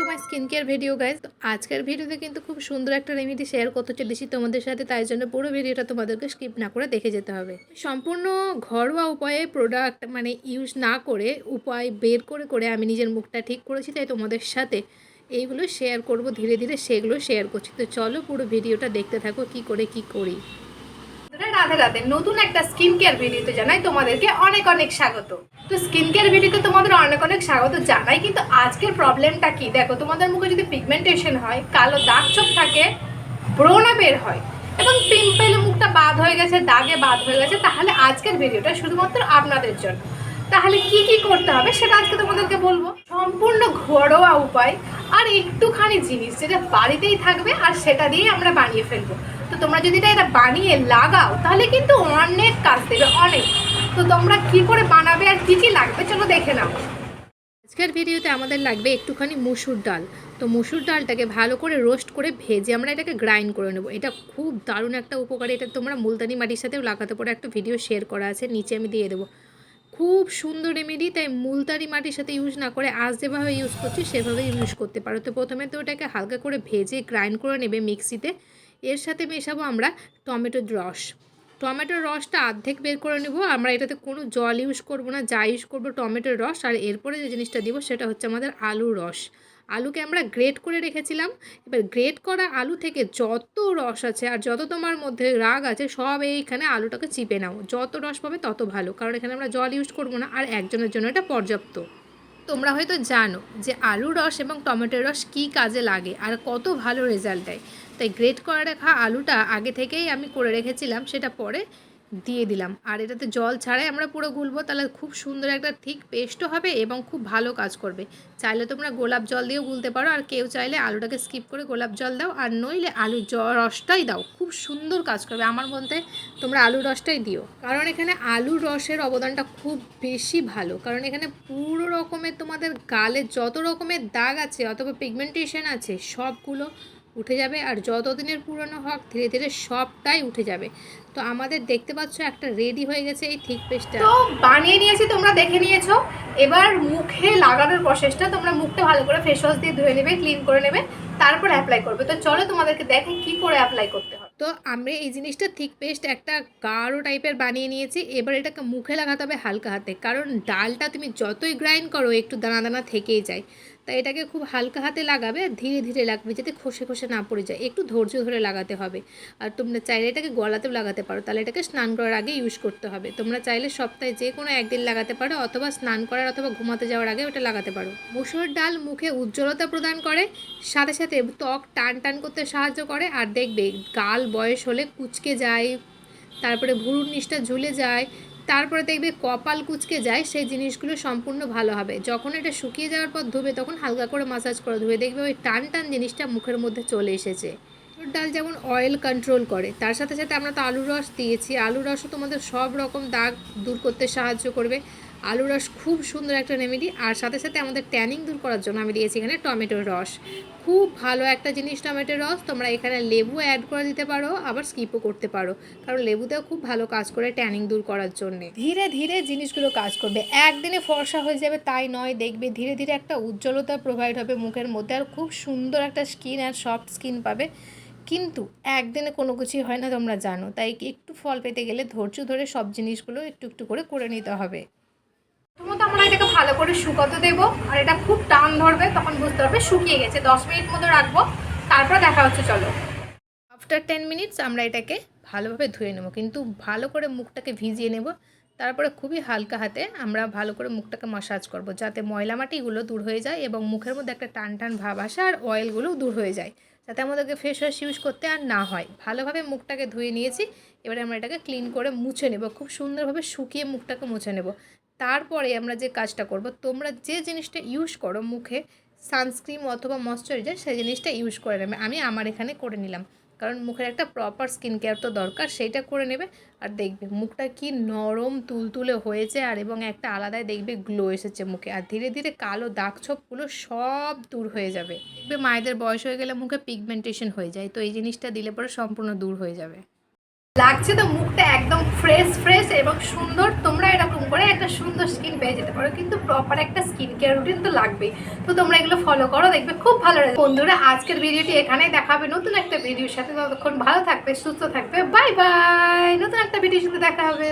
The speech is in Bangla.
To my skin care video guys আজকের ভিডিওতে কিন্তু খুব সুন্দর একটা রেমেডি শেয়ার করতে চলেছি তোমাদের সাথে। তাই জন্য পুরো ভিডিওটা তোমাদেরকে স্কিপ না করে দেখে যেতে হবে। সম্পূর্ণ ঘরোয়া উপায়ে প্রোডাক্ট মানে ইউজ না করে, উপায় বের করে করে আমি নিজের মুখটা ঠিক করেছি, তাই তোমাদের সাথে এইগুলো শেয়ার করব। ধীরে ধীরে সেগুলো শেয়ার করছি। তো চলো পুরো ভিডিওটা দেখতে থাকো, কি করে, কি করি। রাধে রাধে, নতুন একটা স্কিন কেয়ার ভিডিওতে জানাই তোমাদেরকে অনেক অনেক স্বাগত। তো স্কিন কেয়ার ভিডিওতে তোমাদের অনেক অনেক স্বাগত জানাই, কিন্তু আজকের প্রবলেমটা কি? দেখো, তোমাদের মুখে যদি পিগমেন্টেশন হয়, কালো দাগ ছোপ থাকে ব্রোনা বের হয়, এবং পিম্পেলে মুখটা বাদ হয়ে গেছে, দাগে বাদ হয়ে গেছে, তাহলে আজকের ভিডিওটা শুধুমাত্র আপনাদের জন্য। তাহলে কি কি করতে হবে সেটা আজকে তোমাদেরকে বলব। সম্পূর্ণ ঘরোয়া উপায় আর একটুখানি জিনিস যেটা বাড়িতেই থাকবে আর সেটা দিয়ে আমরা বানিয়ে ফেলব। তো তোমরা যদি এটা বানিয়ে লাগাও, তাহলে কিন্তু অনেক কাজ দেবে, অনেক। তো তোমরা কি করে বানাবে আর কি কি লাগবে, চলো দেখে নাও। আজকের ভিডিওতে আমাদের লাগবে একটুখানি মুসুর ডাল। তো মুসুর ডালটাকে ভালো করে রোস্ট করে ভেজে আমরা এটাকে গ্রাইন্ড করে নেব। এটা খুব দারুণ একটা উপকারী। এটা তোমরা মুলতানি মাটির সাথেও লাগাতে পারো। একটা ভিডিও শেয়ার করা আছে, নিচে আমি দিয়ে দেবো। খুব সুন্দর রেমেডি তাই মুলতানি মাটির সাথে ইউজ না করে আজ যেভাবে ইউজ করছি, সেভাবে ইউজ করতে পারো। তো প্রথমে তো ওটাকে হালকা করে ভেজে গ্রাইন্ড করে নেবে মিক্সিতে। এর সাথে মেশাবো আমরা টমেটোর রস। টমেটোর রসটা অর্ধেক বের করে নেব। আমরা এটাতে কোনো জল ইউজ করব না, যা ইউজ করব টমেটোর রস। আর এরপরে যে জিনিসটা দিব সেটা হচ্ছে আমাদের আলুর রস। আলুকে আমরা গ্রেট করে রেখেছিলাম। এবার গ্রেট করা আলু থেকে যত রস আছে আর যত তোমার মধ্যে রাগ আছে, সব এইখানে আলুটাকে চিপে নাও। যত রস পাবে তত ভালো। কারণ এখানে আমরা জল ইউজ করব না। আর একজনের জন্য এটা পর্যাপ্ত। তোমরা হয়তো জানো যে আলুর রস এবং টমেটোর রস কী কাজে লাগে আর কত ভালো রেজাল্ট দেয়। তাই গ্রেট করে রাখা আলুটা আগে থেকেই আমি করে রেখেছিলাম, সেটা পরে দিয়ে দিলাম। আর এটাতে জল ছাড়াই আমরা পুরো গুলবো তাহলে খুব সুন্দর একটা ঠিক পেস্টও হবে এবং খুব ভালো কাজ করবে। চাইলে তোমরা গোলাপ জল দিয়েও গুলতে পারো, আর কেউ চাইলে আলুটাকে স্কিপ করে গোলাপ জল দাও, আর নইলে আলুর জ, রসটাই দাও। খুব সুন্দর কাজ করবে আমার মধ্যে তোমরা আলুর রসটাই দিও। কারণ এখানে আলুর রসের অবদানটা খুব বেশি ভালো। কারণ এখানে পুরো রকমের তোমাদের গালে যত রকমের দাগ আছে, অথবা পিগমেন্টেশন আছে, সবগুলো উঠে যাবে আর যতদিনের পুরনো হক, ধীরে ধীরে সবটাই উঠে যাবে। তো আমাদের দেখতে পাচ্ছ একটা রেডি হয়ে গেছে এই থিক পেস্টটা তো বানিয়ে নিয়েছি, তোমরা দেখে নিয়েছো। এবার মুখে লাগানোর প্রসেসটা তোমরা মুখটা ভালো করে ফেস ওয়াশ দিয়ে ধুয়ে নেবে ক্লিন করে নেবে, তারপর অ্যাপ্লাই করবে। তো চলো তোমাদেরকে দেখে কি করে অ্যাপ্লাই করতে হয়। তো আমরা এই জিনিসটা থিক পেস্ট একটা গাঢ় টাইপের বানিয়ে নিয়েছি। এবার এটাকে মুখে লাগাতে হবে হালকা হাতে। কারণ ডালটা তুমি যতই গ্রাইন্ড করো, একটু দানা দানা থেকেই যায়। তাই এটাকে খুব হালকা হাতে লাগাবে আর ধীরে ধীরে লাগবে যাতে খসে খসে না পড়ে যায়। একটু ধৈর্য ধরে লাগাতে হবে। আর তোমরা চাইলে এটাকে গলাতেও লাগাতে পারো। তাহলে এটাকে স্নান করার আগে ইউজ করতে হবে। তোমরা চাইলে সপ্তাহে যে কোনো একদিন লাগাতে পারো, অথবা স্নান করার অথবা ঘুমাতে যাওয়ার আগে ওটা লাগাতে পারো। মুসুর ডাল মুখে উজ্জ্বলতা প্রদান করে, সাথে সাথে ত্বক টান টান করতে সাহায্য করে। আর দেখবে গাল বয়স হলে কুচকে যায়, তারপরে ভুরুর নিচটা ঝুলে যায়, তারপরে দেখবে কপাল কুচকে যায়, সেই জিনিসগুলো সম্পূর্ণ ভালো হবে। যখন এটা শুকিয়ে যাওয়ার পর ধুবে, তখন হালকা করে মাসাজ করে ধুবে। দেখবে ওই টান টান জিনিসটা মুখের মধ্যে চলে এসেছে। ডাল যেমন অয়েল কন্ট্রোল করে, তার সাথে সাথে আমরা তো আলু রস দিয়েছি। আলু রসও তোমাদের সব রকম দাগ দূর করতে সাহায্য করবে। আলু রস খুব সুন্দর একটা রেমেডি আর সাথে সাথে আমাদের ট্যানিং দূর করার জন্য আমি দিয়েছি এখানে টমেটোর রস। খুব ভালো একটা জিনিস টমেটোর রস। তোমরা এখানে লেবু অ্যাড করে দিতে পারো, আবার স্কিপও করতে পারো। কারণ লেবুতেও খুব ভালো কাজ করে ট্যানিং দূর করার জন্যে। ধীরে ধীরে জিনিসগুলো কাজ করবে। একদিনে ফর্সা হয়ে যাবে, তাই নয়। দেখবে ধীরে ধীরে একটা উজ্জ্বলতা প্রোভাইড হবে মুখের মধ্যে। আর খুব সুন্দর একটা স্কিন আর সফট স্কিন পাবে। কিন্তু একদিনে কোনো কিছুই হয় না, তোমরা জানো। তাই একটু ফল পেতে গেলে ধৈর্য ধরে সব জিনিসগুলো একটু একটু করে করে নিতে হবে। আমরা এটাকে ভালো করে শুকাতে দেবো। আর এটা খুব টান ধরবে, তখন বুঝতে পারবে শুকিয়ে গেছে। দশ মিনিট মতো রাখব, তারপর দেখা হচ্ছে, চলো। আফটার টেন মিনিটস আমরা এটাকে ভালোভাবে ধুয়ে নেব। কিন্তু ভালো করে মুখটাকে ভিজিয়ে নেব। তারপরে খুবই হালকা হাতে আমরা ভালো করে মুখটাকে মাসাজ করব, যাতে ময়লা মাটিগুলো দূর হয়ে যায় এবং মুখের মধ্যে একটা টান টান ভাব আসে আর অয়েলগুলোও দূর হয়ে যায়, যাতে আমাদেরকে ফেস ওয়াশ ইউজ করতে আর না হয়। ভালোভাবে মুখটাকে ধুয়ে নিয়েছি। এবারে আমরা এটাকে ক্লিন করে মুছে নেব। খুব সুন্দরভাবে শুকিয়ে মুখটাকে মুছে নেব। তারপরে আমরা যে কাজটা করব, তোমরা যে জিনিসটা ইউজ করো মুখে সানস্ক্রিন অথবা ময়শ্চারাইজার সেই জিনিসটা ইউজ করে নেবে। আমি আমার এখানে করে নিলাম। কারণ মুখের একটা প্রপার স্কিন কেয়ার তো দরকার সেইটা করে নেবে আর দেখবে মুখটা কি নরম, তুলতুলে হয়েছে আর এবং একটা আলাদাই দেখবে গ্লো এসেছে মুখে। আর ধীরে ধীরে কালো দাগ ছোপগুলো সব দূর হয়ে যাবে। দেখবে মায়েদের বয়স হয়ে গেলে মুখে পিগমেন্টেশন হয়ে যায়। তো এই জিনিসটা দিলে পরে সম্পূর্ণ দূর হয়ে যাবে। লাগছে তো মুখটা একদম ফ্রেশ ফ্রেশ এবং সুন্দর। তোমরা এরকম করে একটা সুন্দর স্কিন পেয়ে যেতে পারো। কিন্তু প্রপার একটা স্কিন কেয়ার রুটিন তো লাগবেই। তো তোমরা এগুলো ফলো করো, দেখবে খুব ভালো লাগবে বন্ধুরা, আজকের ভিডিওটি এখানেই দেখাবে নতুন একটা ভিডিওর সাথে। ততক্ষণ ভালো থাকবে, সুস্থ থাকবে। বাই বাই নতুন একটা ভিডিওর সাথে দেখা হবে।